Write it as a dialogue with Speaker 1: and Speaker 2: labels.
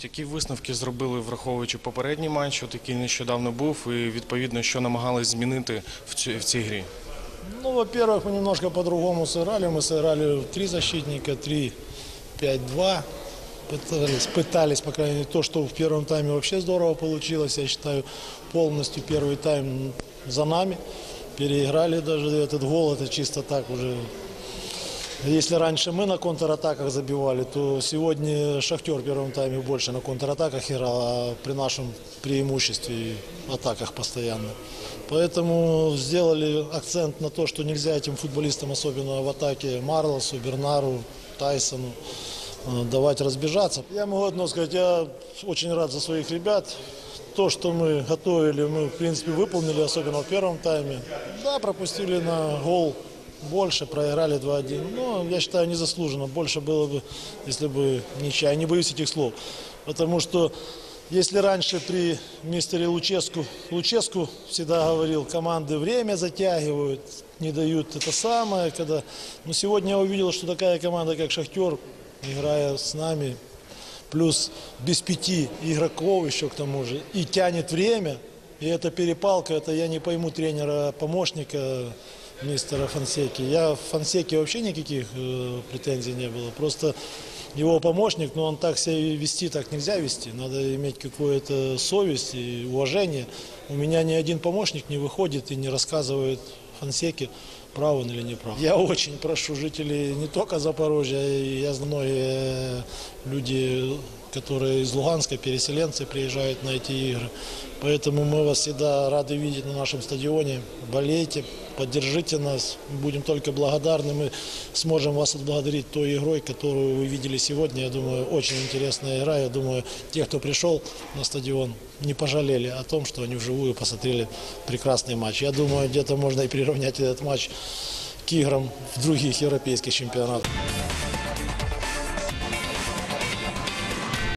Speaker 1: Скажіть, які висновки зробили, враховуючи попередній матч, от який нещодавно був, і відповідно, що намагались змінити в цій, в цій грі?
Speaker 2: Ну, во-первых, мы немножко по-другому сыграли. Мы сыграли в три защитника, 3-5-2. Пытались, пытались, по крайней мере, то, что в первом тайме вообще здорово получилось. Я считаю, полностью первый тайм за нами. Переиграли даже этот гол, это чисто так уже если раньше мы на контратаках забивали, то сегодня Шахтер в первом тайме больше на контратаках играл, а при нашем преимуществе и атаках постоянно. Поэтому сделали акцент на то, что нельзя этим футболистам, особенно в атаке Марлосу, Бернару, Тайсону, э, давать разбежаться. Я могу одно сказать, я очень рад за своих ребят. То, что мы готовили, мы, в принципе, выполнили, особенно в первом тайме. Да, пропустили на гол больше, проиграли 2-1. Но я считаю, незаслуженно. Больше было бы, если бы ничья. Я не боюсь этих слов. Потому что если раньше при мистере Луческу, Луческу всегда говорил, команды время затягивают, не дают это самое, когда... Но сегодня я увидел, что такая команда, как Шахтер, играя с нами, плюс без пяти игроков еще к тому же, и тянет время, и эта перепалка, это я не пойму тренера, помощника мистера Фансеки. Я в Фансеке вообще никаких э, претензий не было, просто его помощник, но он так себя вести так нельзя вести, надо иметь какую-то совесть и уважение. У меня ни один помощник не выходит и не рассказывает Фансеке, прав он или не прав. Я очень прошу жителей не только Запорожья, я знаю, многие люди, которые из Луганска, переселенцы, приезжают на эти игры. Поэтому мы вас всегда рады видеть на нашем стадионе. Болейте, поддержите нас. Будем только благодарны. Мы сможем вас отблагодарить той игрой, которую вы видели сегодня. Я думаю, очень интересная игра. Я думаю, те, кто пришел на стадион, не пожалели о том, что они вживую посмотрели прекрасный матч. Я думаю, где-то можно и приравнять этот матч к играм в других европейских чемпионатах.